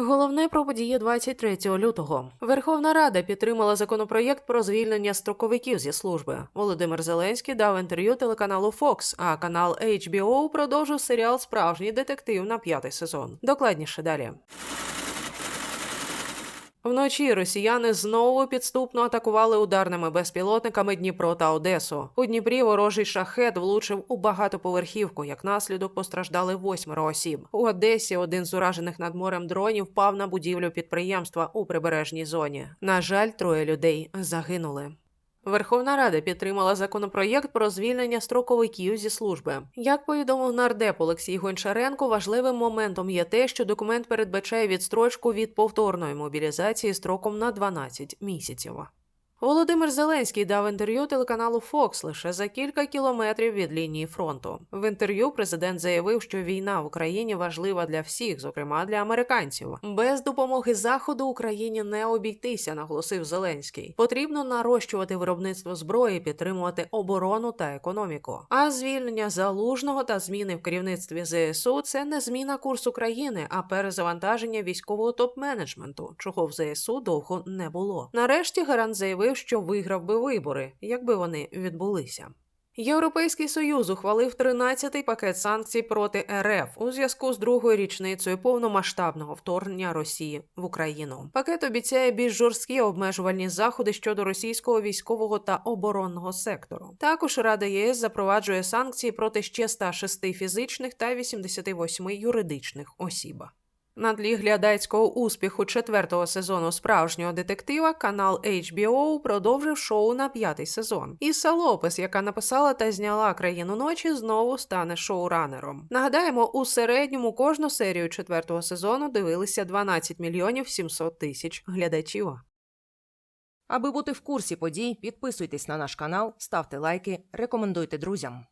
Головне про події 23 лютого. Верховна Рада підтримала законопроєкт про звільнення строковиків зі служби. Володимир Зеленський дав інтерв'ю телеканалу Fox, а канал HBO продовжив серіал Справжній детектив на п'ятий сезон. Докладніше далі. Вночі росіяни знову підступно атакували ударними безпілотниками Дніпро та Одесу. У Дніпрі ворожий шахет влучив у багатоповерхівку. Як наслідок постраждали восьмеро осіб. У Одесі один з уражених над морем дронів впав на будівлю підприємства у прибережній зоні. На жаль, троє людей загинули. Верховна Рада підтримала законопроєкт про звільнення строковиків зі служби. Як повідомив нардеп Олексій Гончаренко, важливим моментом є те, що документ передбачає відстрочку від повторної мобілізації строком на 12 місяців. Володимир Зеленський дав інтерв'ю телеканалу Fox лише за кілька кілометрів від лінії фронту. В інтерв'ю президент заявив, що війна в Україні важлива для всіх, зокрема для американців. Без допомоги заходу Україні не обійтися, наголосив Зеленський. Потрібно нарощувати виробництво зброї, підтримувати оборону та економіку. А звільнення залужного та зміни в керівництві ЗСУ це не зміна курсу країни, а перезавантаження військового топ-менеджменту, чого в ЗСУ довго не було. Нарешті гарант заявив, що виграв би вибори, якби вони відбулися. Європейський союз ухвалив 13-й пакет санкцій проти РФ у зв'язку з другою річницею повномасштабного вторгнення Росії в Україну. Пакет обіцяє більш жорсткі обмежувальні заходи щодо російського військового та оборонного сектору. Також Рада ЄС запроваджує санкції проти ще 106 фізичних та 88 юридичних осіб. На тлі глядацького успіху четвертого сезону справжнього детектива канал HBO продовжив шоу на п'ятий сезон. Іса Лопес, яка написала та зняла країну ночі, знову стане шоуранером. Нагадаємо, у середньому кожну серію четвертого сезону дивилися 12 мільйонів 700 тисяч глядачів. Аби бути в курсі подій, підписуйтесь на наш канал, ставте лайки, рекомендуйте друзям.